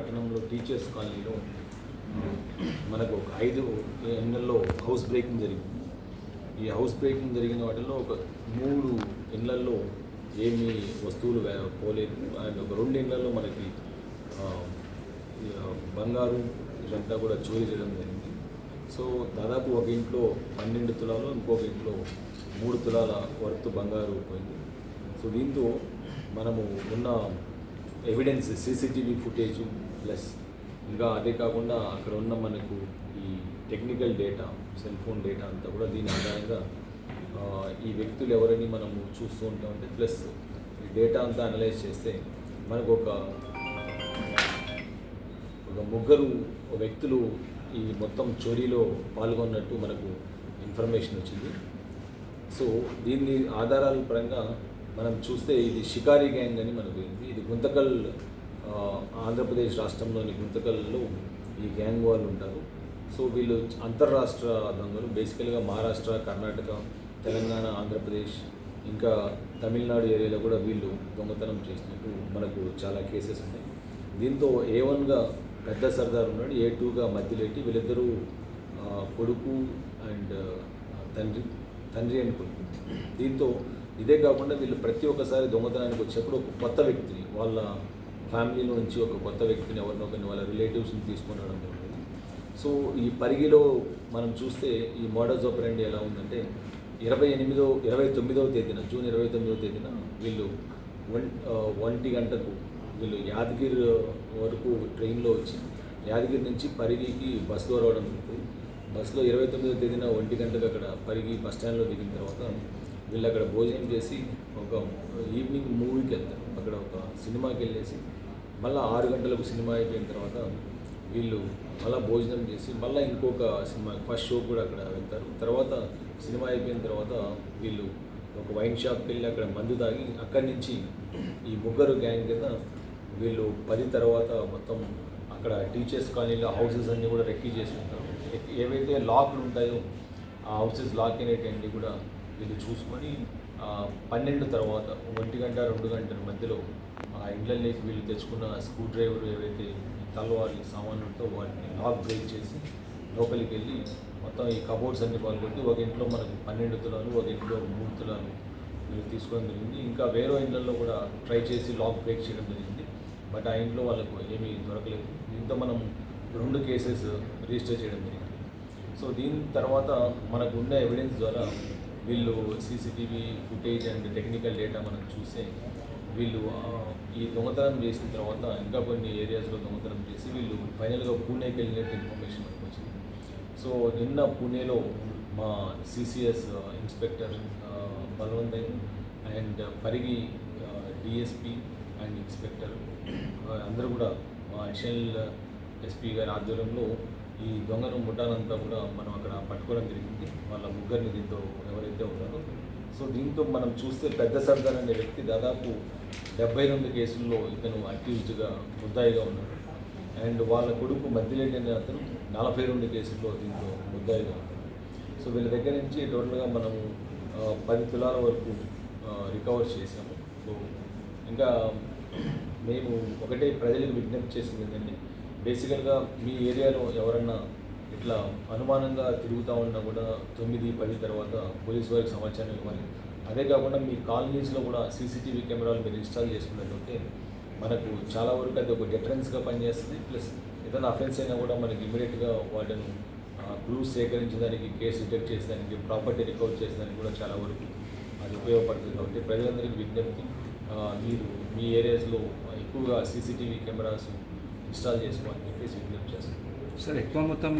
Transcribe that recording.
పట్టణంలో టీచర్స్ కాలనీలో మనకు ఒక ఐదు ఇళ్ళలో హౌస్ బ్రేకింగ్ జరిగింది. ఈ హౌస్ బ్రేకింగ్ జరిగిన వాటిల్లో ఒక మూడు ఇళ్ళలో ఏమి వస్తువులు పోలేదు. అండ్ ఒక రెండు ఇళ్ళలో మనకి బంగారు ఇదంతా కూడా చోరీ చేయడం జరిగింది. సో దాదాపు ఒక ఇంట్లో పన్నెండు తులాలు ఇంకొక ఇంట్లో మూడు తులాల వరకు బంగారు పోయింది. సో దీంతో మనము ఉన్న ఎవిడెన్స్ సీసీటీవీ ఫుటేజ్ ప్లస్ ఇంకా అదే కాకుండా అక్కడ ఉన్న మనకు ఈ technical data cell phone data అంతా కూడా దీని ఆధారంగా ఈ వ్యక్తులు ఎవరని మనము చూస్తూ ఉంటామంటే ప్లస్ ఈ డేటా అంతా అనలైజ్ చేస్తే మనకు ఒక ఒక ముగ్గురు వ్యక్తులు ఈ మొత్తం చోరీలో పాల్గొన్నట్టు మనకు ఇన్ఫర్మేషన్ వచ్చింది. సో దీన్ని ఆధారాల పరంగా మనం చూస్తే ఇది షికారి గ్యాంగ్ అని మనకు ఇది గుంతకల్ ఆంధ్రప్రదేశ్ రాష్ట్రంలోని గుంతకల్లో ఈ గ్యాంగ్ వాళ్ళు ఉంటారు. సో వీళ్ళు అంతర్రాష్ట్ర దొంగలు. బేసికల్గా మహారాష్ట్ర కర్ణాటక తెలంగాణ ఆంధ్రప్రదేశ్ ఇంకా తమిళనాడు ఏరియాలో కూడా వీళ్ళు దొంగతనం చేసినట్టు మనకు చాలా కేసెస్ ఉన్నాయి. దీంతో ఏ వన్గా పెద్ద సర్దార్ ఉన్నాడు ఏ టూగా మధ్యలేటి వీళ్ళిద్దరూ కొడుకు అండ్ తండ్రి తండ్రి అని కొడుకు. దీంతో ఇదే కాకుండా వీళ్ళు ప్రతి ఒక్కసారి దొంగతనానికి వచ్చేప్పుడు ఒక కొత్త వ్యక్తిని వాళ్ళ ఫ్యామిలీలో నుంచి ఒక కొత్త వ్యక్తిని ఎవరినో కొన్ని వాళ్ళ రిలేటివ్స్ని తీసుకొని రావడం జరుగుతుంది సో ఈ పరిగిలో మనం చూస్తే ఈ మోడల్స్ ఆపరెండి ఎలా ఉందంటే ఇరవై ఎనిమిదో ఇరవై తొమ్మిదవ తేదీన జూన్ ఇరవై తొమ్మిదవ తేదీన వీళ్ళు వన్ ఒంటి గంటకు వీళ్ళు యాదగిరి వరకు ట్రైన్లో వచ్చి యాదగిరి నుంచి పరిగికి బస్సులో రావడం జరుగుతుంది బస్సులో ఇరవై తొమ్మిదవ తేదీన ఒంటి గంటకు అక్కడ పరిగి బస్ స్టాండ్లో దిగిన తర్వాత వీళ్ళు అక్కడ భోజనం చేసి ఒక ఈవినింగ్ మూవీకి వెళ్తారు. అక్కడ ఒక సినిమాకి వెళ్ళేసి మళ్ళీ ఆరు గంటలకు సినిమా అయిపోయిన తర్వాత వీళ్ళు మళ్ళీ భోజనం చేసి మళ్ళీ ఇంకొక సినిమా ఫస్ట్ షో కూడా అక్కడ వెళ్తారు. తర్వాత సినిమా అయిపోయిన తర్వాత వీళ్ళు ఒక వైన్ షాప్కి వెళ్ళి అక్కడ మందు తాగి అక్కడి నుంచి ఈ ముగ్గురు గ్యాంగ్ కింద వీళ్ళు పది తర్వాత మొత్తం అక్కడ టీచర్స్ కాలనీలో హౌసెస్ అన్నీ కూడా రెక్కీ చేసి ఉంటారు. ఏవైతే లాక్లు ఉంటాయో ఆ హౌసెస్ లాక్ అయినటువంటి కూడా వీళ్ళు చూసుకొని పన్నెండు తర్వాత ఒంటి గంట రెండు గంటల మధ్యలో ఆ ఇండ్లలోకి వీళ్ళు తెచ్చుకున్న స్క్రూ డ్రైవర్ ఏవైతే తలవారి సామాన్లతో వాటిని లాక్ బ్రేక్ చేసి లోపలికి వెళ్ళి మొత్తం ఈ కబోర్డ్స్ అన్ని పాల్గొట్టి ఒక ఇంట్లో మనకు పన్నెండు తులాలు ఒక ఇంట్లో మూడు తులాలు వీళ్ళు తీసుకోవడం జరిగింది. ఇంకా వేరే ఇండ్లలో కూడా ట్రై చేసి లాక్ బ్రేక్ చేయడం జరిగింది. బట్ ఆ ఇంట్లో వాళ్ళకు ఏమీ దొరకలేదు. దీంతో మనం రెండు కేసెస్ రిజిస్టర్ చేయడం జరిగింది. సో దీని తర్వాత మనకు ఉన్న ఎవిడెన్స్ ద్వారా వీళ్ళు CCTV footage and technical data మనం చూస్తే వీళ్ళు ఈ దొంగతనం చేసిన తర్వాత ఇంకా కొన్ని ఏరియాస్లో దొంగతనం చేసి వీళ్ళు ఫైనల్గా పూణేకి వెళ్ళినట్టు ఇన్ఫర్మేషన్ మనకు వచ్చింది. సో నిన్న పూణేలో మా CCS inspector Balwant and Parigi DSP and inspector అందరూ కూడా మా అడిషనల్ ఎస్పీ గారి ఆధ్వర్యంలో ఈ దొంగను ముఠానంతా కూడా మనం అక్కడ పట్టుకోవడం జరిగింది. వాళ్ళ ముగ్గురిని దీంతో ఎవరైతే ఉన్నారో. సో దీంతో మనం చూస్తే పెద్ద సర్దార్ అనే వ్యక్తి దాదాపు డెబ్బై రెండు కేసుల్లో ఇతను అక్యూజ్డ్గా ముద్దాయిగా ఉన్నాడు. అండ్ వాళ్ళ కొడుకు మధ్యలేని అనే అతను నలభై రెండు కేసుల్లో దీంతో ముద్దాయిగా ఉన్నాడు. సో వీళ్ళ దగ్గర నుంచి టోటల్గా మనము పది తులాల వరకు రికవర్ చేసాము సో ఇంకా మేము ఒకటే ప్రజలకు విజ్ఞప్తి చేసింది ఏంటంటే బేసికల్గా మీ ఏరియాలో ఎవరన్నా ఇట్లా అనుమానంగా తిరుగుతూ ఉన్నా కూడా తొమ్మిది పది తర్వాత పోలీస్ వారికి సమాచారం ఇవ్వాలి. అదే కాకుండా మీ కాలనీస్లో కూడా సీసీటీవీ కెమెరాలు మీరు ఇన్స్టాల్ చేసుకున్నట్టుంటే మనకు చాలా వరకు అది ఒక డిఫరెన్స్గా పనిచేస్తుంది. ప్లస్ ఏదైనా అఫెన్స్ అయినా కూడా మనకి ఇమీడియట్గా వాటిని క్లూస్ సేకరించడానికి కేసు డిటెక్ట్ చేసేదానికి ప్రాపర్టీ రికవర్ చేసేదానికి కూడా చాలా వరకు అది ఉపయోగపడుతుంది కాబట్టి ప్రజలందరికీ విజ్ఞప్తి మీరు మీ ఏరియాస్లో ఎక్కువగా సీసీటీవీ కెమెరాస్ ఇన్స్టాల్ చేసుకోవాలని చెప్పేసి విజ్ఞప్తి చేస్తున్నాం సార్ ఎక్కువ మొత్తం